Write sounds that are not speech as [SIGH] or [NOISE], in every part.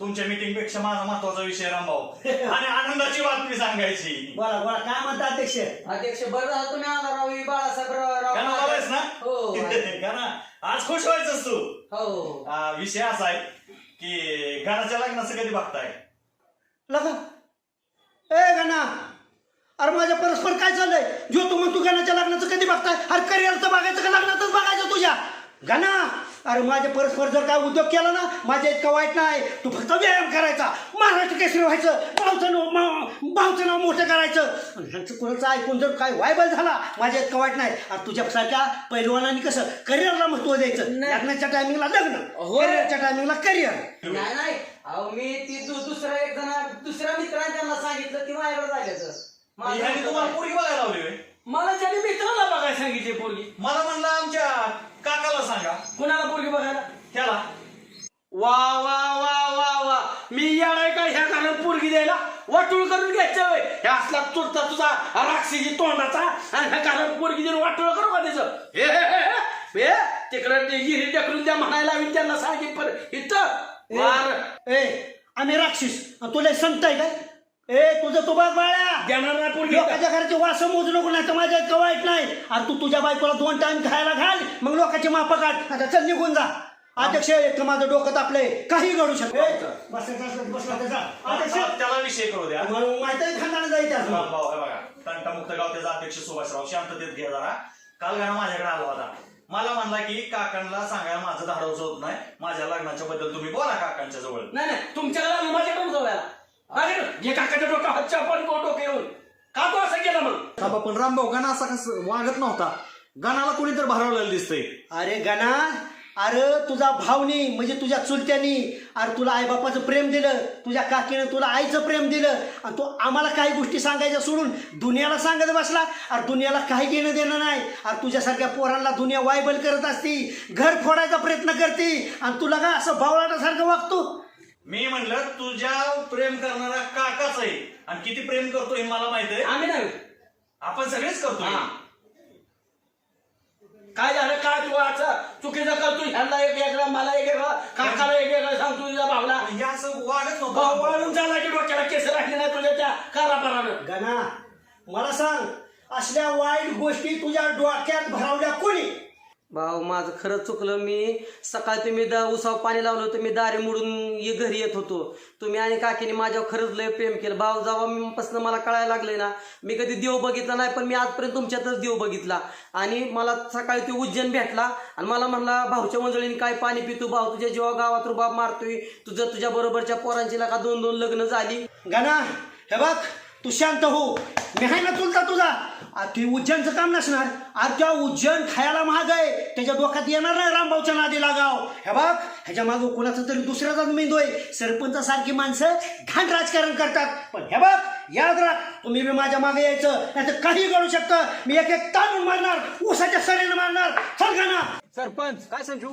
तुमच्या मीटिंगपेक्षा माझा महत्त्वाचा विषय रामभाऊ. आणि आनंदाची बातमी सांगायची. बोला बोला काय म्हणता अध्यक्ष? अध्यक्ष बरं झालं तुम्ही आला राव ही बाळासाहेब राव गाणं ना? हो [LAUGHS] गाणं. आज खुश व्हायचंस तू. हो. आ, विषय असा आहे की गाण्याच्या लग्नाचं कधी बघताय? लगा ए गणा. अरे माझ्या परस्पर काय चाललंय? जो तू म्हणतो गणाच्या लग्नाचं कधी बघताय? अरे करिअरचं बघायचं का लग्नातच बघायचं तुझ्या? गणा. अरे माझ्या परस्पर जर काय उद्योग केला ना माझ्या इतकं वाईट नाही. तू फक्त व्यायाम करायचा. महाराष्ट्र केसरी व्हायचं. भाऊचं नाव भाऊचं नाव मोठं करायचं. आणि ह्यांचं कोणाचं ऐकून जर काय वायबल झाला माझ्या इतकं वाईट नाही. अरे तुझ्यासारख्या पैलवानांनी कसं करिअरला महत्त्व द्यायचं. लग्नाच्या टायमिंगला लग्न. हो. करिअरच्या टायमिंगला करिअर. नाही नाही. अहो मी ती दु- दुसऱ्या एक जण दुसऱ्या मित्राने त्यांना सांगितलं की माझ्याकडे जायचं ह्याने तुम्हाला पोरगी बघायला लावली? मला त्याने मित्राला बघायला सांगितले पोरगी. मला म्हणलं आमच्या काकाला सांगा. कुणाला पोरगी बघायला? त्याला. वा वा वा वा वा. मी येणार का ह्या कारण पोरगी द्यायला? वाटोळ करून घ्यायचं वय ह्या असला तुरता तुझा राक्षसी तोंडाचा आणि ह्या कारण पोरगी देऊन वाटोळ करू का त्याचं? हे हे हे हे. हे तिकडं ते हिरी ढकलून द्या म्हणायला मी त्यांना सांगेन पर इथं. वार. ए आम्ही राक्षस. आणि तुला संत आहे काय? ए तुझं तू बघ बाळ्या. देणार नाही पोरगी लोकांच्या घराचे वास मोजू नको नाही तर माझ्या इतकं वाईट नाही. आणि तू तुझ्या बायकोला दोन टाइम खायला घाल मग लोकांची माप काढ. आता चल निघून जा. अध्यक्ष एक तर माझं डोकं तापलंय. काही घडू शकतो त्याला विषय करू द्या. मला माहिती आहे खानदान जायचं असं. रामभाऊ हे बघा. तंटामुक्त गाव त्याचा अध्यक्ष सुभाषराव. शांततेत घ्या जरा. काल गाणं माझ्याकडे आला होता. मला म्हणला की काकांना सांगायला माझं धाडवचं होत नाही. माझ्या लग्नाच्या बद्दल तुम्ही बोला काकांच्या जवळ. नाही नाही तुमच्याकडे माझ्याकडे जाऊया माझ्याकडे जे काकाच्या डोक्या हातच्या पण डोकं येऊन. का तू असं केलं मग बाबा पण रामभाऊ गाणं असा कसं वागत नव्हता. गाणाला कोणी तर भरवलेलं दिसतंय. अरे गणा अरे तुझा भावनी म्हणजे तुझ्या चुलत्यानी. अरे तुला आईबापाचं प्रेम दिलं तुझ्या काकीनं तुला आईचं प्रेम दिलं. आणि तू आम्हाला काही गोष्टी सांगायच्या सोडून दुनियाला सांगत बसला. अरे दुनियाला काही घेणं देणं नाही. अरे तुझ्यासारख्या पोरांना दुनिया वायबल करत असती घर फोडायचा प्रयत्न करते. आणि तुला का असं भावलाटासारखं वागतो. मी म्हणलं तुझ्या प्रेम करणारा काकाच आहे. आणि किती प्रेम करतो हे मला माहीत आहे. आम्ही नाही. आपण सगळेच करतो हा. काय झालं? काय तू असं चुकीचं करतो ह्यांना एक वेगळा मला एक वेगळा काकाला एक वेगळा सांगतो तुझ्या भावला. हे असं वागत भाऊ नव्हतं वळून झाला की डोक्याला केस राखले नाही तुझ्या त्या कारापारानं. गणा मला सांग असल्या वाईट गोष्टी तुझ्या डोक्यात भरावल्या कोणी? भाऊ माझं खरंच चुकलं. मी सकाळी तुम्ही दा उसाव पाणी लावलं होतं. मी दारी मोडून ये घरी येत होतो. तुम्ही आणि काकीने माझ्यावर खरंच लय प्रेम केलं. भाऊ जावापासून मला कळायला लागले ना मी कधी देव बघितला नाही पण मी आजपर्यंत तुमच्यातच देव बघितला. आणि मला सकाळी ते उज्जैन भेटला आणि मला म्हणला भाऊच्या मंजळीने काय पाणी पितो? भाऊ तुझ्या जेव्हा गावात रुबाब मारतोय तुझं तुझ्या बरोबरच्या पोरांची का दोन दोन लग्न झाली. गाणा हे बघ. तू शांत हो. मी आहे ना तुलता तुझा. ते ती उज्जैनचं काम नसणार. आज त्या उज्जैन खायला महाग आहे. त्याच्या डोक्यात येणार नाही रामभाऊच्या नादी गाव हे बघ ह्याच्या मागं कुणाचं तरी दुसऱ्याचाच मेंदू आहे. सरपंचासारखी माणसं घाण राजकारण करतात. पण हे बघ याद राख तुम्ही बी माझ्या मागे यायचं नाही तर काही करू शकतं. मी एक एक ताणून मारणार ऊसाच्या सरीनं मारणार. चल सरपंच काय संजू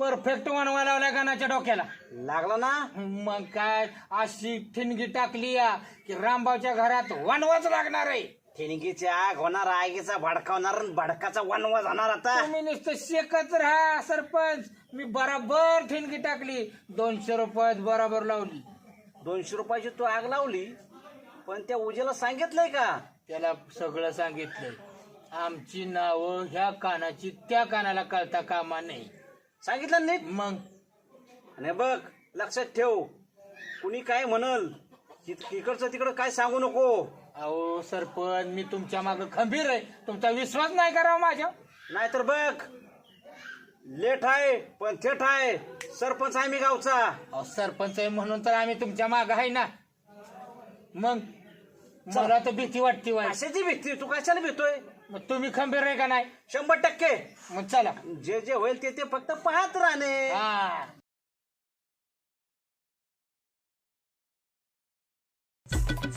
परफेक्ट वनवा लावल्या गाण्याच्या डोक्याला. लागला ना? मग काय अशी ठिणगी टाकली या की रामभाऊच्या घरात वनवाच लागणार आहे. ठिणगीची आग होणार आगीचा भडकावणार आणि भडकाचा वनवा जाणार आता. तुम्ही नुसतं शेकत राहा सरपंच. मी बराबर ठिणगी टाकली. दोनशे रुपयात बराबर लावली. दोनशे रुपयाची तू आग लावली? पण त्या उजेला सांगितलंय का? त्याला सगळं सांगितलंय. आमची नावं ह्या कानाची त्या कानाला कळता कामा नाही सांगितलं नीट? मग? आणि बघ लक्षात ठेव. कुणी काय म्हणल इकडचं तिकडं काय सांगू नको. अहो सरपंच मी तुमच्या माग खंबीर आहे. तुमचा विश्वास नाही करावा माझ्या. नाहीतर बघ लेट आहे पण थेट आहे. सरपंच आहे मी गावचा. अहो सरपंच आहे म्हणून तर आम्ही तुमच्या माग आहे ना. मग? मला तर भीती वाटते वाईट कशाची भीती? तू कशाला भीतोय? मग तुम्ही खंबीर आहे का नाही? शंभर टक्के. मग चला. जे जे होईल ते ते फक्त पाहत राहणे. हा. खेळ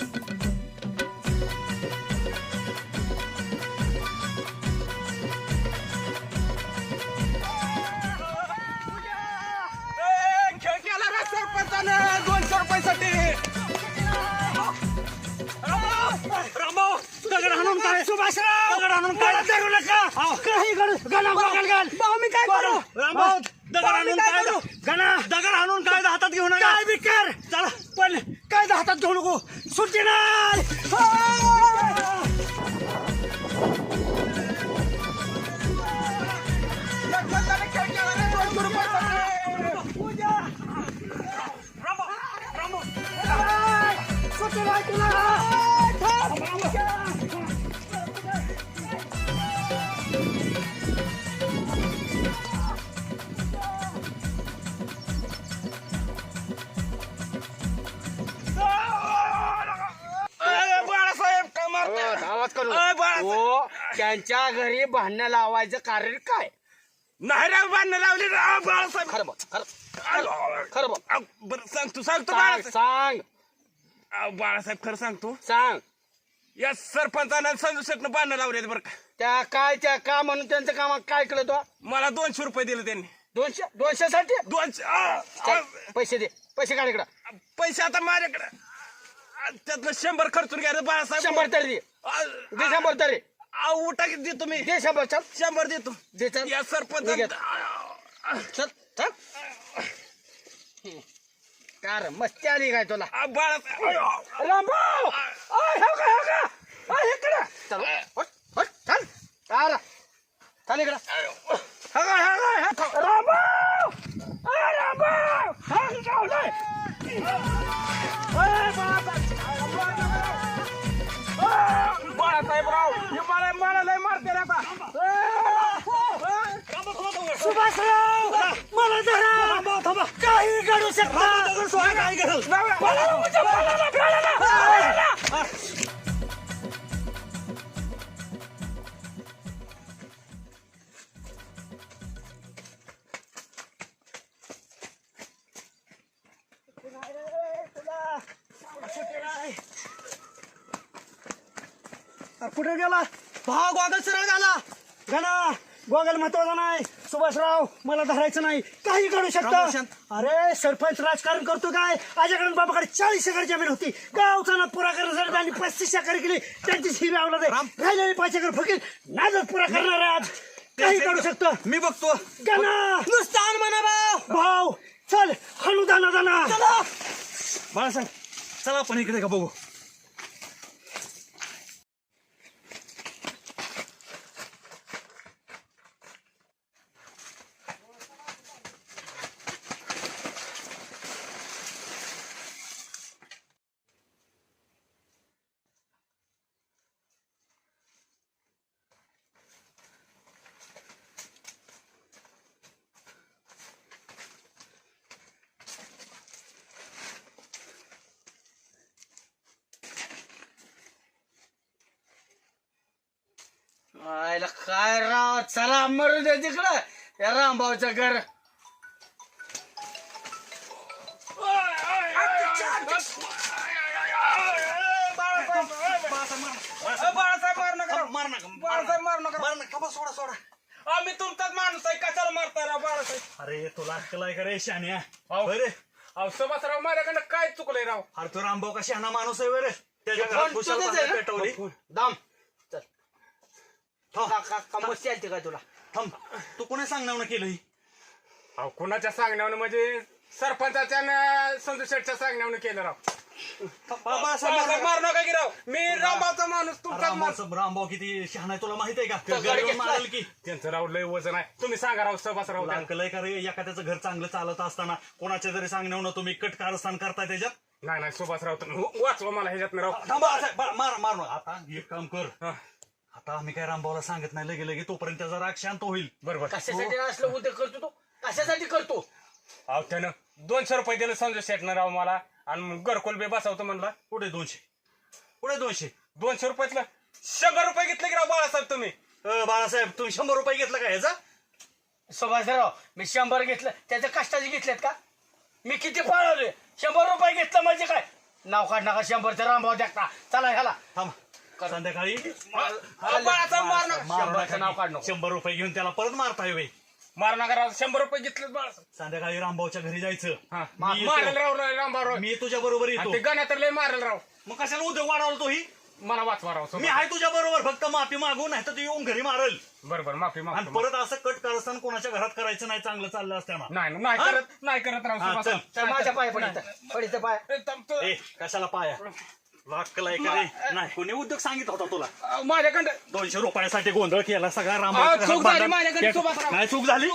सुभाषराव दगड आणून काय करू नका! काही करू. गणा गण गण. भाऊ मी काय करू? भाऊ दगड आणून काय गणा. दगड आणून काय हातात घेऊन नका. काय बिकर? चला. पण काय हातात घेऊ नको? सुटणार हो! त्यांच्या घरी भांडणं लावायचं कारण काय? नाही रे बांधणं लावली रे. बाळासाहेब. खरं खरं खरं बरं सांग तू सांगतो सांग बाळासाहेब. सांग. बाळासाहेब खरं सांगतो सांग. या सरपंचानं संजू शेटनं बांधणं लावले बरं का. त्या काय त्या का म्हणून त्यांचं काम काय केलं तो? मला दोनशे रुपये दिले त्यांनी. दोनशे? दोनशे साठी दोनशे पैसे दे. पैसे काढ इकडं. पैसे आता माझ्याकडे. त्यातलं शंभर खर्चून घ्या रे बाळासाहेब. शंभर तरी दे. दे शंभर तरी. उठा की देतो मी. दे शंभर चल. शंभर देतो. दे चल. या सरपंच. निघत. चल चल. काय रे, मस्ती आली काय तुला? रामभाऊ आय, हो का, हो का? आय, इकडं. चल इकडं. हो का, हो का, हो का? रामभाऊ आय, रामभाऊ हा, जाऊलंय. आय, बाळासाहेब. बाळासाहेबराव हे लय मारते रे आता सुभाषराव मला धरा काही घडू शकता. कुठे गेला? भाव गोगल सरळ झाला गणा गोगल महत्त्वाचा नाही. सुभाषराव मला धरायचं नाही. काही करू शकता? अरे सरपंच राजकारण करतो काय? माझ्याकडे बाबाकडे चाळीस एकर जमीन होती. गावचा ना पुरा करण्यासाठी त्यांनी पस्तीस एकर केली त्यांचीच ही आवडत राहिलेली पाच एकर फकीर नाजच पुरा करणार आहे आज काही करू शकतो? मी बघतो. गणा. नुसतान म्हणा भाव भाव चल हणू दाना दाना बाळासाहेब चला आपण इकडे का बघू? आयला काय राव? चला मरू दे तिकडं. या रामभाऊचं घर. बाळासाहेब मार नका मार नका बाळासाहेब मार नका मार नका. थांबा, सोडा सोडा. आम्ही तुमचाच माणूस आहे. कशाला मारताय राव बाळासाहेब? अरे तुला अक्कल आहे का रे शान्या. अरे अहो सुभाषराव माझ्याकडनं काय चुकलंय राव? अरे तो रामभाऊ का शहाणा माणूस आहे बरे त्याच्या घरात खुशाल? पेटवली. दाम. थांब, का- का- का मस्ती आलती काय तुला? थांब. तू कोणी सांगणार केलं ही अहो कुणाच्या सांगण्यावर म्हणजे सरपंचाच्या न संजू शेठच्या सांगण्यावर केलं राव. बाळासाहेब बाळासाहेब मार नका की राव? मी रामभाऊचा माणूस तुमचाच माणूस. रामभाऊ किती शहाणा आहे तुला माहीत आहे का? तो घरी गड येऊन घेतलाय. मारेल की. त्यांचं राव लय वजन आहे. तुम्ही सांगा राव सुभाषराव तुला अक्कल आहे का रे? एखाद्याचं घर चांगलं चालत असताना कोणाच्या जरी सांगण्यावर तुम्ही कट कारस्थान करताय त्याच्यात? नाही नाही सुभाषराव तुम्ही वाचवा मला ह्याच्यात राव. थांबा मार मार मार. आता एक काम कर. हा, आता आम्ही काय रामभाऊला सांगत नाही लगे लगे तोपर्यंत त्याचा राग शांत होईल. बरोबर. कशासाठी असलं उद्या करतो तो? कशासाठी करतो? अहो त्यानं दोनशे रुपये दिले संजू शेठनं राव मला. आणि मग घरकुल बी बसवतो म्हणला. कुठे दोनशे? कुठे दोनशे? दोनशे रुपयातलं. शंभर रुपये घेतले की राव बाळासाहेब तुम्ही? अ, बाळासाहेब तुम्ही शंभर रुपये घेतला का याचा सुभाषराव मी शंभर घेतलं. त्याच्या कष्टाचे घेतलेत का? मी किती पळवले? शंभर रुपये घेतलं म्हणजे काय? नाव काढ नका शंभरचा रामभाऊ देखता. चला ह्याला. थांब. संध्याकाळी? नाव शंभर रुपये घेऊन त्याला परत मारताय वे मारणा करा शंभर रुपये घेतले संध्याकाळी रामभाऊच्या घरी जायचं. मारल येतो. मारेल राव मी तुझ्या बरोबर गाण्यात लय मारेल राव. मग कशाला उद्योग वाढवला तो ही मला वाचवा राव मी आहे तुझ्या बरोबर फक्त माफी मागू नाही तर तू येऊन घरी मारल. बरोबर माफी मागून परत असं कट करत असताना कोणाच्या घरात करायचं नाही चांगलं चाललं असताना. नाही नाही करत नाही करत राव माझ्या पाय पडित. पडीचा पाय. कशाला पाया? वाकला एखादी नाही कोणी उद्योग सांगितला होता तुला? माझ्याकडे दोनशे रुपयासाठी गोंधळ केला सगळा रामा नाही चूक झाली.